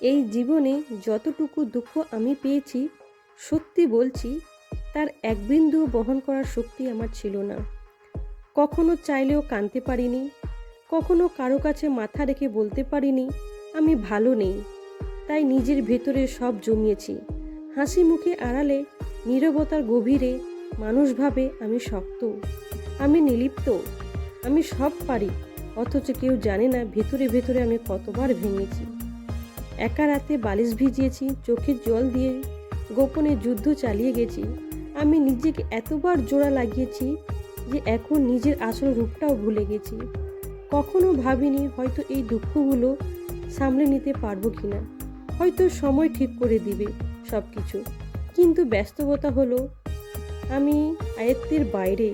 এই জীবনে যতটুকু দুঃখ আমি পেয়েছি, সত্যি বলছি, তার এক বিন্দু বহন করার শক্তি আমার ছিল না। কখনো চাইলেও কাঁদতে পারিনি, কখনো কারও কাছে মাথা রেখে বলতে পারিনি, আমি ভালো নেই। তাই নিজের ভেতরে সব জমিয়েছি। হাসি মুখে আড়ালে, নীরবতার গভীরে মানুষভাবে আমি শক্ত, আমি নিলিপ্ত। আমি সব পারি, অথচ কেউ জানে না ভেতরে ভেতরে আমি কতবার ভেঙেছি। একা রাতে বালিশ ভিজিয়েছি, চোখে জল দিয়ে গোপনে যুদ্ধ চালিয়ে গেছি। আমি নিজেকে এতবার জোড়া লাগিয়েছি যে এখন নিজের আসল রূপটাও ভুলে গেছি। কখনো ভাবিনি হয়তো এই দুঃখগুলো সামলে নিতে পারব কিনা। হয়তো সময় ঠিক করে দিবে সব কিছু কিন্তু ব্যস্ততা হলো, আমি আয়ত্তের বাইরে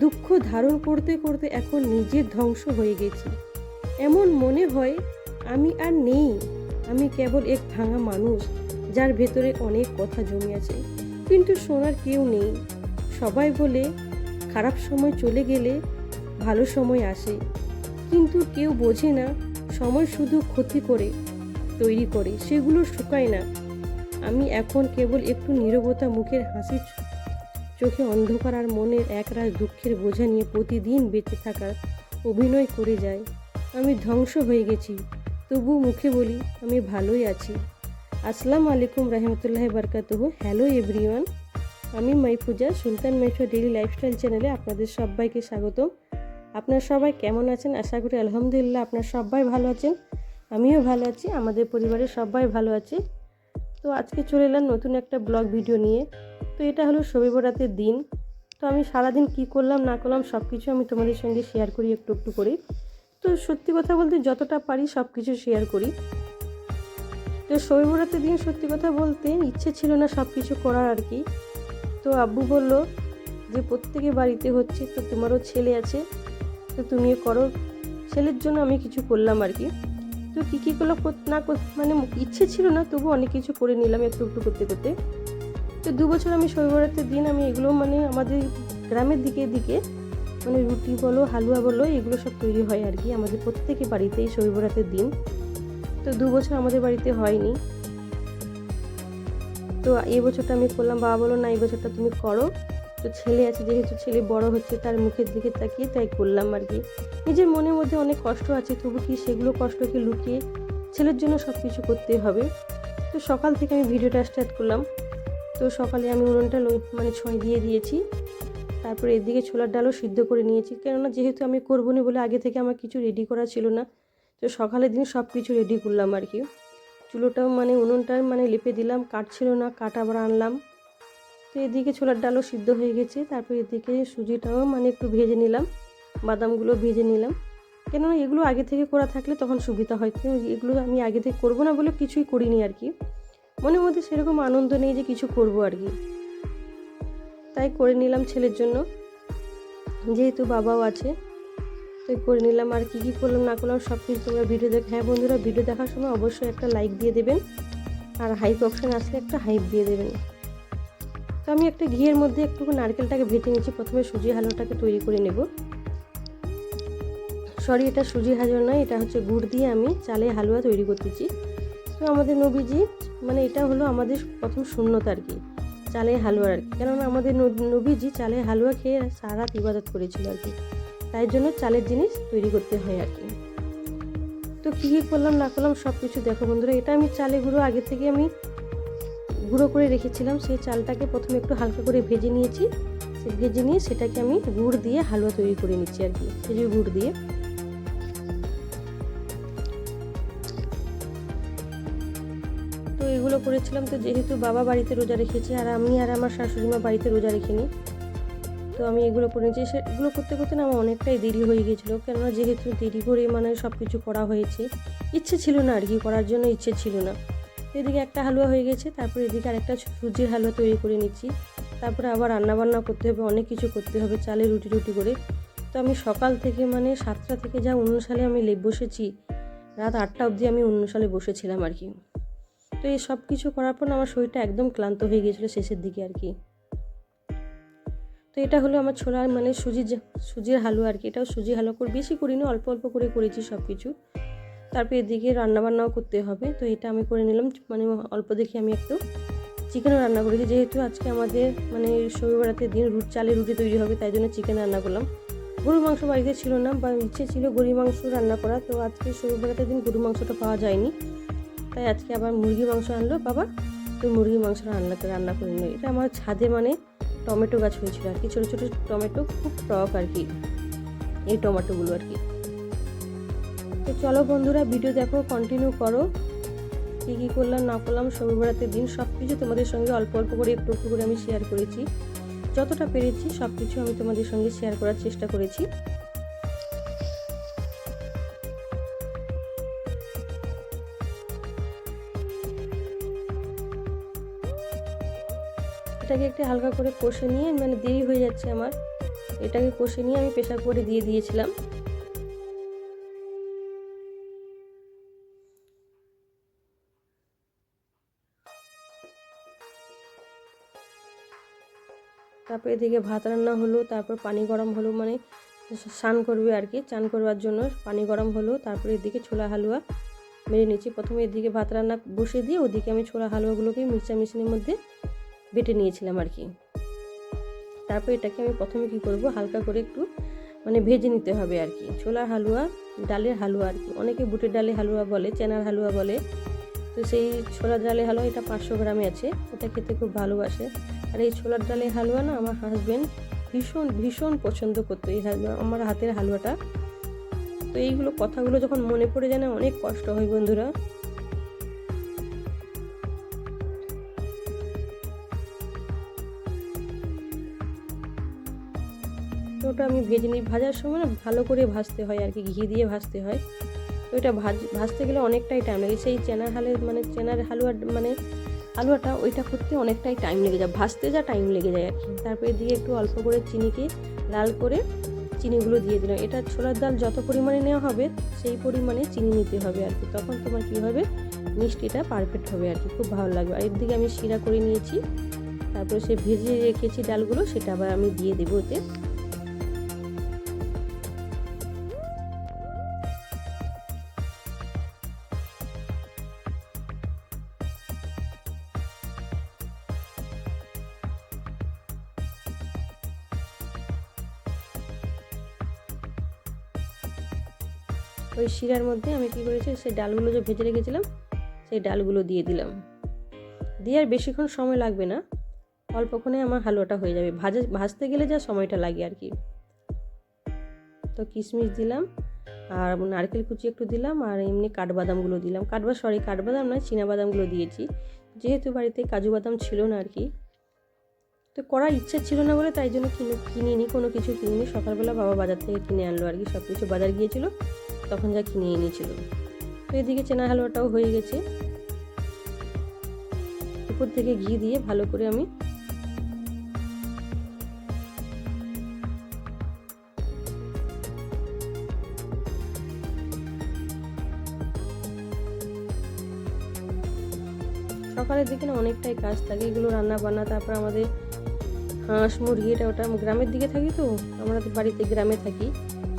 দুঃখ ধারণ করতে করতে এখন নিজের ধ্বংস হয়ে গেছি। এমন মনে হয়, আমি আর নেই। আমি কেবল এক ভাঙা মানুষ, যার ভেতরে অনেক কথা জমে আছে। কিন্তু শোনার কেউ নেই। সবাই বলে, খারাপ সময় চলে গেলে ভালো সময় আসে। কিন্তু কেউ বোঝে না, সময় শুধু ক্ষতি করে, তৈরি করে, সেগুলো শুকায় না। আমি এখন কেবল একটু নীরবতা মুখের হাসি চোখে অন্ধকার আর মনের একরাশ দুঃখের বোঝা নিয়ে প্রতিদিন বেঁচে থাকার অভিনয় করে যায়। আমি ধ্বংস হয়ে গেছি। তবু মুখে বলি, আমি ভালোই আছি। আসসালামু আলাইকুম রহমতুল্লাহ বরকাতহ। হ্যালো এভরিওয়ান, আমি মাইফুজা সুলতান মাইফা ডেলি লাইফস্টাইল চ্যানেলে আপনাদের সবাইকে স্বাগত আপনার সবাই কেমন আছেন? আশা করি আলহামদুলিল্লাহ আপনার সবাই ভালো আছেন। আমিও ভালো আছি, আমাদের পরিবারের সবাই ভালো আছে। তো আজকে চলে এলাম নতুন একটা ব্লগ ভিডিও নিয়ে। তো এটা হলো শবে বরাতের দিন। তো আমি সারাদিন কি করলাম, না করলাম সব কিছু আমি তোমাদের সঙ্গে শেয়ার করি, একটু একটু করে। তো সত্যি কথা বলতে যতটা পারি সব কিছু শেয়ার করি। তো শবে বরাতের দিন সত্যি কথা বলতে ইচ্ছে ছিল না সব কিছু করার আর কি। তো আব্বু বলল যে, প্রত্যেকে বাড়িতে হচ্ছে, তো তোমারও ছেলে আছে, তো তুমিও করো। ছেলের জন্য আমি কিছু করলাম আর কি। তো কী কী করল না মানে ইচ্ছে ছিল না, তবু অনেক কিছু করে নিলাম একটু একটু করতে করতে। তো দু বছর আমি শৈবরাতের দিন আমি এগুলো মানে আমাদের গ্রামের দিকে দিকে মানে রুটি বলো, হালুয়া বলো, এগুলো সব তৈরি হয় আর কি আমাদের প্রত্যেকে বাড়িতেই শৈবরাতের দিন। তো দু বছর আমাদের বাড়িতে হয়নি। তো এই বছরটা আমি করলাম, বাবা বলো না, এই বছরটা তুমি করো। তো ছেলে আছে, যেহেতু ছেলে বড় হচ্ছে, তার মুখের দিকে তাকিয়ে তাই করলাম আর কি। নিজের মনের মধ্যে অনেক কষ্ট আছে, তবু কি সেগুলো কষ্টকে লুকিয়ে ছেলের জন্য সব কিছু করতে হবে? তো সকাল থেকে আমি ভিডিওটা স্টার্ট করলাম। তো সকালে আমি উনুনটা মানে ছয় দিয়ে দিয়েছি। তারপরে এদিকে ছোলার ডালও সিদ্ধ করে নিয়েছি। কেননা যেহেতু আমি করব না বলে আগে থেকে আমার কিছু রেডি করা ছিল না, তো সকালের দিন সব কিছু রেডি করলাম আর কি। চুলোটাও মানে উনুনটা মানে লেপে দিলাম, কাটছিল না, কাটা আবার আনলাম। তো এদিকে ছোলার ডালও সিদ্ধ হয়ে গেছে, তারপর এদিকে সুজিটাও মানে একটু ভেজে নিলাম, বাদামগুলো ভেজে নিলাম। কেননা এগুলো আগে থেকে করা থাকলে তখন সুবিধা হয় এগুলো আমি আগে থেকে করব না বলে কিছুই করিনি আর কি। মনের মধ্যে সেরকম আনন্দ নেই যে কিছু করব আর কি। তাই করে নিলাম ছেলের জন্য, যেহেতু বাবাও আছে, তাই করে নিলাম। আর কী কী করলাম না করলাম সব কিছু তোমরা ভিডিও দেখ হ্যাঁ বন্ধুরা, ভিডিও দেখার সময় অবশ্যই একটা লাইক দিয়ে দেবেন, আর হাইপ অপশান আসলে একটা হাইপ দিয়ে দেবেন। আমি একটা ঘিয়ের মধ্যে একটু নারকেলটাকে ভেজে নিয়েছি। প্রথমে সুজি হালুয়াটাকে তৈরি করে নেব। সরি এটা সুজি হালুয়া নয়, এটা হচ্ছে গুড় দিয়ে আমি চালে হালুয়া তৈরি করতেছি। তো আমাদের নবীজি মানে এটা হলো আমাদের প্রথম শূন্যতা আর কি, চালে হালুয়া আর কি। কেননা আমাদের নবীজি চালে হালুয়া খেয়ে সারা ইবাদত করেছিল আর কি। তাই জন্য চালের জিনিস তৈরি করতে হয় আর কি। তো কী কী করলাম না করলাম সব কিছু দেখো বন্ধুরা। এটা আমি চালে গুঁড়ো আগে থেকে আমি গুঁড়ো করে রেখেছিলাম, সেই চালটাকে প্রথমে একটু হালকা করে ভেজে নিয়েছি। ভেজে নিয়ে সেটাকে আমি গুড় দিয়ে হালুয়া তৈরি করে নিচ্ছি আর কি খেজুর গুড় দিয়ে। তো এগুলো করেছিলাম তো যেহেতু বাবা বাড়িতে রোজা রেখেছে আর আমি আর আমার শাশুড়ি মা বাড়িতে রোজা রেখেনি, তো আমি এগুলো করে নিয়েছি। সেগুলো করতে করতে না আমার অনেকটাই দেরি হয়ে গেছিল, কেননা যেহেতু দেরি করে মানে সব কিছু করা হয়েছে, ইচ্ছে ছিল না আর কি, করার জন্য ইচ্ছে ছিল না। এদিকে একটা হালুয়া হয়ে গেছে, তারপর এদিকে আরেকটা সুজির হালুয়া তৈরি করে নিচ্ছি। তারপরে আবার রান্নাবান্না করতে হবে, অনেক কিছু করতে হবে চালে রুটি রুটি করে। তো আমি সকাল থেকে মানে সাতটা থেকে যা সালে আমি বসেছি, রাত আটটা অবধি আমি সালে বসেছিলাম আর কি। তো এই সব কিছু করার পর আমার শরীরটা একদম ক্লান্ত হয়ে গিয়েছিল শেষের দিকে আর কি। তো এটা হলো আমার ছোলার মানে সুজির সুজির হালুয়া আর কি। এটাও সুজি হালুয়া করে বেশি করিনি, অল্প অল্প করে করেছি সব কিছু তারপর এদিকে রান্নাবান্নাও করতে হবে। তো এটা আমি করে নিলাম। মানে অল্প দেখে আমি একটু চিকেনও রান্না করেছি। যেহেতু আজকে আমাদের মানে শনিবারাতে দিন রুট চালে রুটি তৈরি হবে, তাই জন্য চিকেন রান্না করলাম। গরুর মাংস বাড়িতে ছিল না, বা ইচ্ছে ছিল গরুর মাংস রান্না করা। তো আজকে শনিবারাতে দিন গরুর মাংসটা পাওয়া যায়নি। তাই আজকে আবার মুরগি মাংস আনলো বাবা। তো মুরগি মাংস রান্না রান্না করে নিল। এটা আমার ছাদে মানে টমেটো গাছ হয়েছিল আর কি। ছোটো ছোটো টমেটো, খুব টক আর কি। এই টমেটোগুলো আর কি। তো চলো বন্ধুরা ভিডিও দেখো কন্টিনিউ করো। কী কী করলাম, না করলাম শনিবারাতে দিন সব কিছু তোমাদের সঙ্গে অল্প অল্প করে, একটু একটু করে আমি শেয়ার করেছি। যতটা পেরেছি সব কিছু আমি তোমাদের সঙ্গে শেয়ার করার চেষ্টা করেছি। এটাকে একটু হালকা করে কষে নিয়ে মানে দেরি হয়ে যাচ্ছে আমার, এটাকে কষে নিয়ে আমি প্রেশার করে দিয়ে দিয়েছিলাম। তারপর এদিকে ভাত রান্না হলো, তারপর পানি গরম হলো মানে স্নান করবে আর কি চান করবার জন্য পানি গরম হলো, তারপরে এদিকে ছোলা হালুয়া মেরে নিয়েছি। প্রথমে এদিকে ভাত রান্না বসে দিয়ে ওদিকে আমি ছোলা হালুয়াগুলোকে মিক্সার মেশিনের মধ্যে বেটে নিয়েছিলাম আর কি। তারপর এটাকে আমি প্রথমে কি করব, হালকা করে একটু মানে ভেজে নিতে হবে আর কি। ছোলার হালুয়া, ডালের হালুয়া আর কি, অনেকে বুটের ডালের হালুয়া বলে, চেনার হালুয়া বলে। তো সেই ছোলার ডালের হালুয়া, এটা পাঁচশো গ্রামে আছে, এটা খেতে খুব ভালোবাসে। আর এই ছোলার ডালের হালুয়া না আমার হাজব্যান্ড ভীষণ ভীষণ পছন্দ করতো এই হালুয়া, আমার হাতের হালুয়াটা। তো এইগুলো কথাগুলো যখন মনে পড়ে যায় না, অনেক কষ্ট হয় বন্ধুরা। ওটা আমি ভেজে নিই। ভাজার সময় না ভালো করে ভাজতে হয় আর কি, ঘি দিয়ে ভাজতে হয়। তো এটা ভাজ, ভাজতে গেলে অনেকটাই টাইম লাগে। সেই চেনার হালের মানে চেনার হালুয়া মানে হালুয়াটা ওইটা করতে অনেকটাই টাইম লেগে যায়, ভাজতে যা টাইম লেগে যায় আর কি। তারপরে দিয়ে একটু অল্প করে চিনিকে লাল করে চিনিগুলো দিয়ে দিলাম। এটা ছোলার ডাল যত পরিমাণে নেওয়া হবে, সেই পরিমাণে চিনি নিতে হবে আর কি। তখন তোমার কী হবে? মিষ্টিটা পারফেক্ট হবে আর কি। খুব ভালো লাগবে। আর এর দিকে আমি শিরা করে নিয়েছি। তারপরে সে ভেজে রেখেছি ডালগুলো, সেটা আবার আমি দিয়ে দেবো ওতে। ওই শিরার মধ্যে আমি কী করেছি, সেই ডালগুলো যে ভেজে রেখেছিলাম, সেই ডালগুলো দিয়ে দিলাম। দিয়ে আর বেশিক্ষণ সময় লাগবে না, অল্পক্ষণে আমার হালুয়াটা হয়ে যাবে। ভাজা, ভাজতে গেলে যা সময়টা লাগে আর কি। তো কিশমিশ দিলাম, আর নারকেল কুচি একটু দিলাম, আর এমনি কাঠবাদামগুলো দিলাম। কাঠবা সরি কাঠবাদাম নয় বাদামগুলো দিয়েছি। যেহেতু বাড়িতে কাজু বাদাম ছিল না আর কি, তো করার ইচ্ছা ছিল না বলে তাই জন্য কিনে, কিনিনি, কোনো কিছু কিনিনি। সকালবেলা বাবা বাজার থেকে কিনে আনলো আর কি সব কিছু বাজার গিয়েছিল। তখন যা কিনে এনেছিল। তো এদিকে চেনা হালুয়াটাও হয়ে গেছে। উপর থেকে ঘি দিয়ে ভালো করে আমি সকালের দিকে না অনেকটাই কাজ থাকে। এগুলো রান্না বান্না, তারপর আমাদের হাঁস মুরগি, এটা ওটা গ্রামের দিকে থাকি তো? আমরা বাড়িতে গ্রামে থাকি।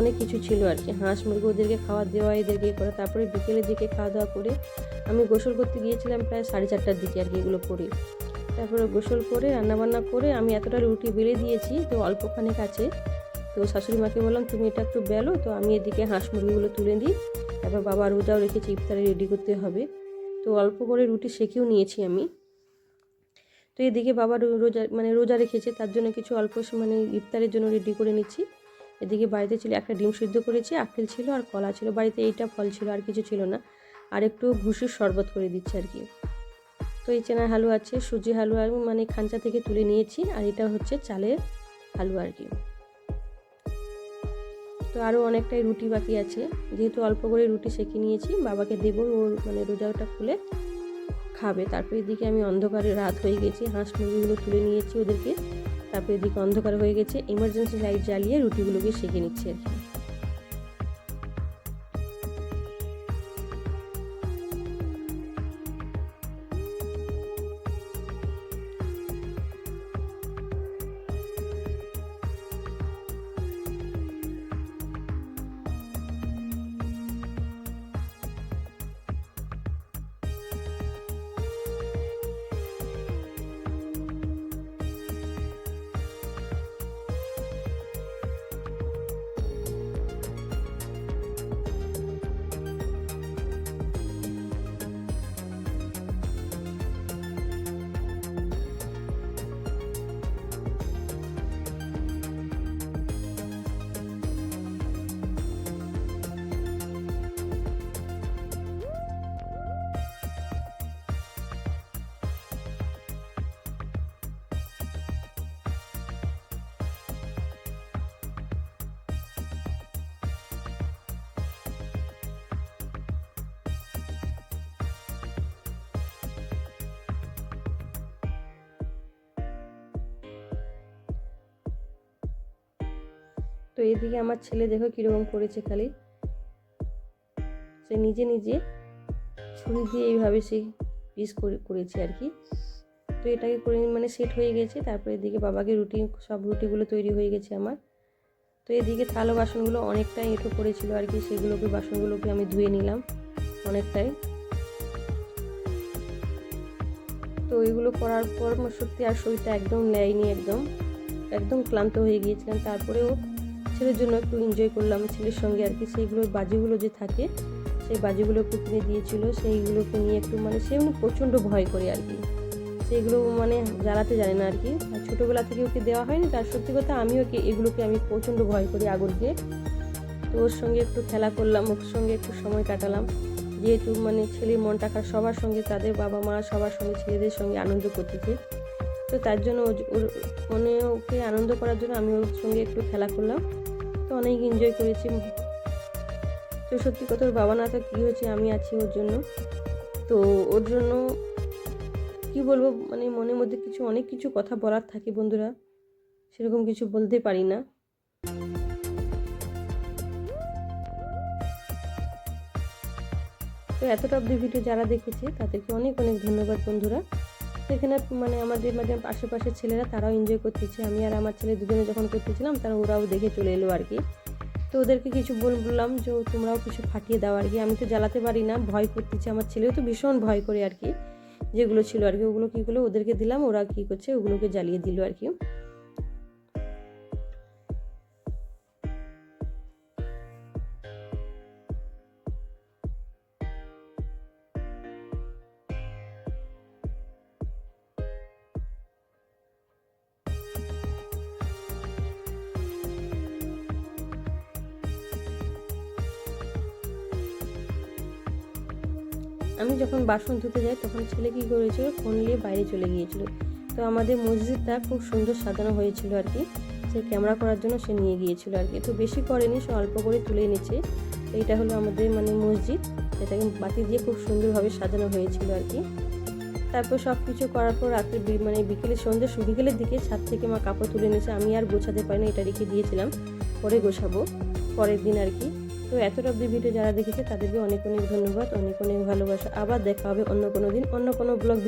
অনেক কিছু ছিল আর কি। হাঁস মুরগি ওদেরকে খাওয়া দেওয়া, এদেরকে করে তারপরে বিকেলের দিকে খাওয়া দাওয়া করে আমি গোসল করতে গিয়েছিলাম প্রায় সাড়ে চারটার দিকে আর কি এগুলো করে। তারপরে গোসল করে, রান্নাবান্না করে আমি এতটা রুটি বেলে দিয়েছি তো অল্পখানেক আছে। তো শাশুড়ি মাকে বললাম, তুমি এটা একটু বেলো, তো আমি এদিকে হাঁস মুরগিগুলো তুলে দিই। তারপর বাবা রোজাও রেখেছি, ইফতারে রেডি করতে হবে। তো অল্প করে রুটি শেখেও নিয়েছি আমি। তো এদিকে বাবা রোজা মানে রোজা রেখেছে, তার জন্য কিছু অল্প মানে ইফতারের জন্য রেডি করে নিচ্ছি। এদিকে বাড়িতে ছিল একটা ডিম সিদ্ধ করেছি, আপেল ছিল আর কলা ছিল। বাড়িতে এইটা ফল ছিল, আর কিছু ছিল না। আর একটু ভুসির শরবত করে দিচ্ছে আর কি। তো এই চেনার হালুয়া আছে, সুজি হালুয়া মানে খাঞ্চা থেকে তুলে নিয়েছি, আর এটা হচ্ছে চালের হালুয়া আর কি। তো আরও অনেকটাই রুটি বাকি আছে। যেহেতু অল্প করে রুটি সেঁকে নিয়েছি, বাবাকে দেবো ওর মানে রোজাটা খুলে খাবে। তারপরে এদিকে আমি অন্ধকারে রাত হয়ে গেছি, হাঁস মুরগিগুলো তুলে নিয়েছি ওদেরকে। তারপর এদিকে অন্ধকার হয়ে গেছে ইমার্জেন্সি লাইট জ্বালিয়ে রুটিগুলোকে সেঁকে নিচ্ছে। আর কি তো এদিকে আমার ছেলে দেখো কীরকম করেছে খালি। সে নিজে নিজে ছুরি দিয়ে এইভাবে সে পিস করে, করেছে আর কি। তো এটাকে করে মানে সেট হয়ে গেছে, তারপরে এদিকে বাবাকে রুটি, সব রুটিগুলো তৈরি হয়ে গেছে আমার। তো এদিকে থালো বাসনগুলো অনেকটাই এঁটো পড়েছিল আর কি, সেগুলোকে, বাসনগুলোকে আমি ধুয়ে নিলাম অনেকটাই। তো এগুলো করার পর সত্যি আর শরীরটা একদম নেয়নি একদম। একদম ক্লান্ত হয়ে গিয়েছিলাম। তারপরেও ছেলের জন্য একটু এনজয় করলাম। ছেলের সঙ্গে আর কি সেইগুলো বাজিগুলো যে থাকে, সেই বাজিগুলোকে কিনে দিয়েছিল, সেইগুলোকে নিয়ে একটু মানে সে প্রচণ্ড ভয় করে আর কি। সেইগুলো মানে জ্বালাতে জানে না আর কি। আর ছোটোবেলা থেকে ওকে দেওয়া হয়নি, তার সত্যি কথা আমি ওকে, এগুলোকে আমি প্রচণ্ড ভয় করি আগুনকে তো ওর সঙ্গে একটু খেলা করলাম, ওর সঙ্গে একটু সময় কাটালাম। যেহেতু মানে ছেলে মনটা খারাপ, সবার সঙ্গে তাদের বাবা মা, সবার সঙ্গে ছেলেদের সঙ্গে আনন্দ করতেছে তো তার জন্য ওর মানে ওকে আনন্দ করার জন্য আমি ওর সঙ্গে একটু খেলা করলাম। তো অনেক এনজয় করেছি। তো সত্যি কথা, ওর বাবা না তো কী হয়েছে আমি আছি ওর জন্য। তো ওর জন্য কি বলব মানে মনের মধ্যে কিছু, অনেক কিছু কথা বলার থাকে বন্ধুরা। সেরকম কিছু বলতে পারি না। তো এতটা অব্দি ভিডিও যারা দেখেছে, তাদেরকে অনেক অনেক ধন্যবাদ বন্ধুরা। সেখানে মানে আমাদের মানে আশেপাশের ছেলেরা তারাও এনজয় করতেছে। আমি আর আমার ছেলে দুজনে যখন করতেছিলাম, তারা ওরাও দেখে চলে এলো আর কি। তো ওদেরকে কিছু বললাম যে তোমরাও কিছু ফাটিয়ে দাও আর কি। আমি তো জ্বালাতে পারি না, ভয় করতেছে। আমার ছেলেও তো ভীষণ ভয় করে আর কি, যেগুলো ছিল আর কি। ওগুলো কী করল? ওদেরকে দিলাম, ওরা কী করছে? ওগুলোকে জ্বালিয়ে দিল আর কি। আমি যখন বাসন ধুতে যাই, তখন ছেলে কী করেছিল? ফোন নিয়ে বাইরে চলে গিয়েছিল। তো আমাদের মসজিদটা খুব সুন্দর সাজানো হয়েছিল আর কি সে ক্যামেরা করার জন্য সে নিয়ে গিয়েছিল আর কি তো বেশি করেনি, সে অল্প করে তুলে এনেছে। এইটা হলো আমাদের মানে মসজিদ। এটাকে বাতি দিয়ে খুব সুন্দরভাবে সাজানো হয়েছিল আর কি তারপর সব কিছু করার পর রাত্রে মানে বিকেলে সন্ধ্যে বিকেলের দিকে ছাদ থেকে মা কাপড় তুলে নিয়েছে আমি আর গোছাতে পারিনি, এটা রেখে দিয়েছিলাম। পরে গোছাবো। পরের দিন আর কি তো এতটা অব্দি ভিডিও যারা দেখেছে তাদেরকে অনেক অনেক ধন্যবাদ, অনেক অনেক ভালোবাসা। আবার দেখা হবে অন্য কোনো দিন, অন্য কোনো ব্লগ